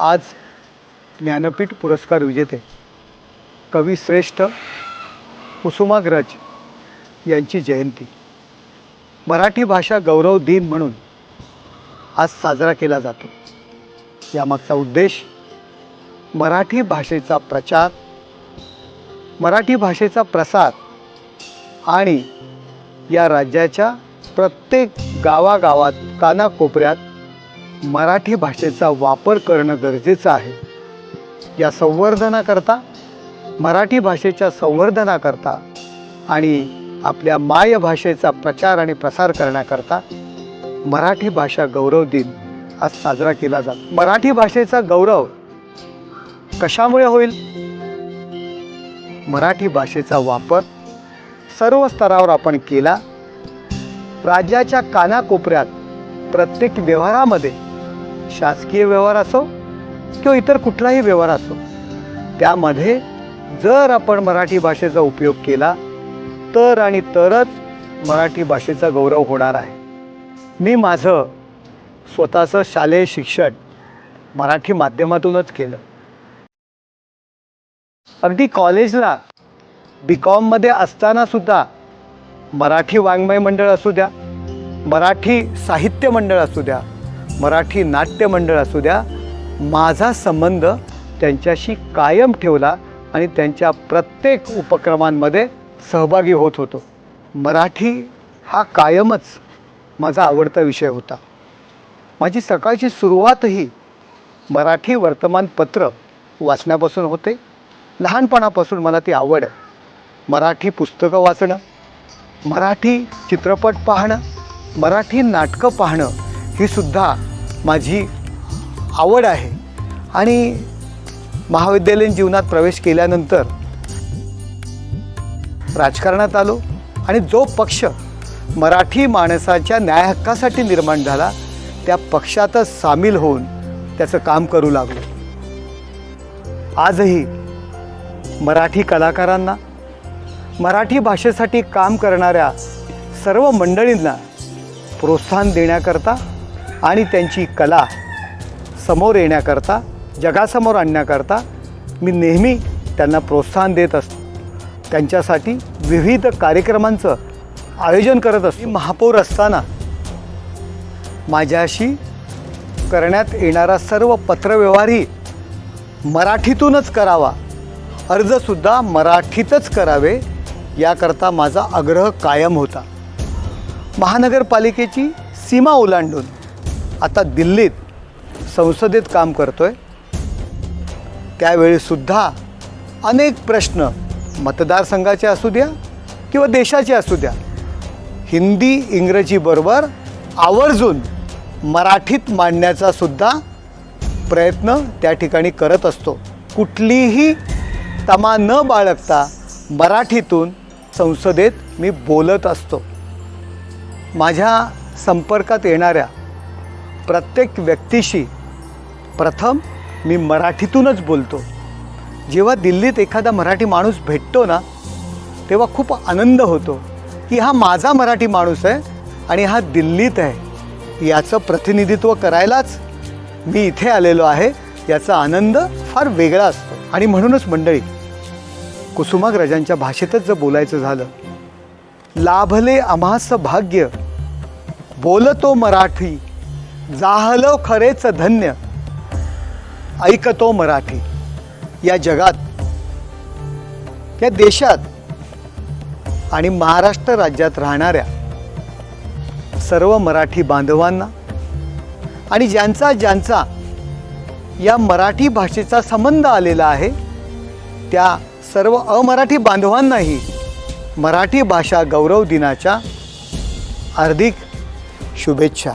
आज ज्ञानपीठ पुरस्कार विजेते कवी श्रेष्ठ कुसुमाग्रज यांची जयंती. मराठी भाषा गौरव दिन म्हणून आज साजरा केला जातो. यामागचा उद्देश मराठी भाषेचा प्रचार मराठी भाषेचा प्रसार आणि या राज्याच्या प्रत्येक गावागावात कानाकोपऱ्यात मराठी भाषेचा वापर करणं गरजेचं आहे. या संवर्धनाकरता मराठी भाषेच्या संवर्धनाकरता आणि आपल्या मायभाषेचा प्रचार आणि प्रसार करण्याकरता मराठी भाषा गौरव दिन आज साजरा केला जातो. मराठी भाषेचा गौरव कशामुळे होईल? मराठी भाषेचा वापर सर्व स्तरावर आपण केला. राज्याच्या कानाकोपऱ्यात प्रत्येक व्यवहारामध्ये शासकीय व्यवहार असो किंवा इतर कुठलाही व्यवहार असो त्यामध्ये जर आपण मराठी भाषेचा उपयोग केला तर आणि तरच मराठी भाषेचा गौरव होणार आहे. मी माझं स्वतःचं शालेय शिक्षण मराठी माध्यमातूनच केलं. अगदी कॉलेजला बी कॉममध्ये असतानासुद्धा मराठी वाङ्मय मंडळ असू द्या मराठी साहित्य मंडळ असू द्या मराठी नाट्य मंडळ असू द्या माझा संबंध त्यांच्याशी कायम ठेवला आणि त्यांच्या प्रत्येक उपक्रमांमध्ये सहभागी होत होतो. मराठी हा कायमच माझा आवडता विषय होता. माझी सकाळची सुरुवातही मराठी वर्तमानपत्र वाचण्यापासून होते. लहानपणापासून मला ती आवड आहे. मराठी पुस्तकं वाचणं मराठी चित्रपट पाहणं मराठी नाटकं पाहणं ही सुद्धा माझी आवड आहे आणि महाविद्यालयीन जीवनात प्रवेश केल्यानंतर राजकारणात आलो आणि जो पक्ष मराठी माणसाच्या न्यायहक्कासाठी निर्माण झाला त्या पक्षातच सामील होऊन त्याचं काम करू लागलो. आजही मराठी कलाकारांना मराठी भाषेसाठी काम करणाऱ्या सर्व मंडळींना प्रोत्साहन देण्याकरता आणि त्यांची कला समोर येण्याकरता जगासमोर आणण्याकरता मी नेहमी त्यांना प्रोत्साहन देत असतो. त्यांच्यासाठी विविध कार्यक्रमांचं आयोजन करत असतो. महापौर असताना माझ्याशी करण्यात येणारा सर्व पत्रव्यवहारही मराठीतूनच करावा अर्जसुद्धा मराठीतच करावे याकरता माझा आग्रह कायम होता. महानगरपालिकेची सीमा ओलांडून आता दिल्लीत संसदेत काम करतो आहे त्यावेळीसुद्धा अनेक प्रश्न मतदारसंघाचे असू द्या किंवा देशाचे असू द्या. हिंदी इंग्रजीबरोबर आवर्जून मराठीत मांडण्याचा सुद्धा प्रयत्न त्या ठिकाणी करत असतो. कुठलीही तमा न बाळगता मराठीतून संसदेत मी बोलत असतो. माझ्या संपर्कात येणाऱ्या प्रत्येक व्यक्तीशी प्रथम मी मराठीतूनच बोलतो. जेव्हा दिल्लीत एखादा मराठी माणूस भेटतो ना तेव्हा खूप आनंद होतो की हा माझा मराठी माणूस आहे आणि हा दिल्लीत आहे. याचं प्रतिनिधित्व करायलाच मी इथे आलेलो आहे. याचा आनंद फार वेगळा असतो. आणि म्हणूनच मंडळी कुसुमाग्रजांच्या भाषेतच जर बोलायचं झालं लाभले आम्हास भाग्य बोलतो मराठी. जाहलो खरेच धन्य. ऐकतो मराठी. या जगात या देशात आणि महाराष्ट्र राज्यात राहणाऱ्या सर्व मराठी बांधवांना आणि ज्यांचा ज्यांचा या मराठी भाषेचा संबंध आलेला आहे त्या सर्व अमराठी बांधवांनाही मराठी भाषा गौरव दिनाच्या हार्दिक शुभेच्छा.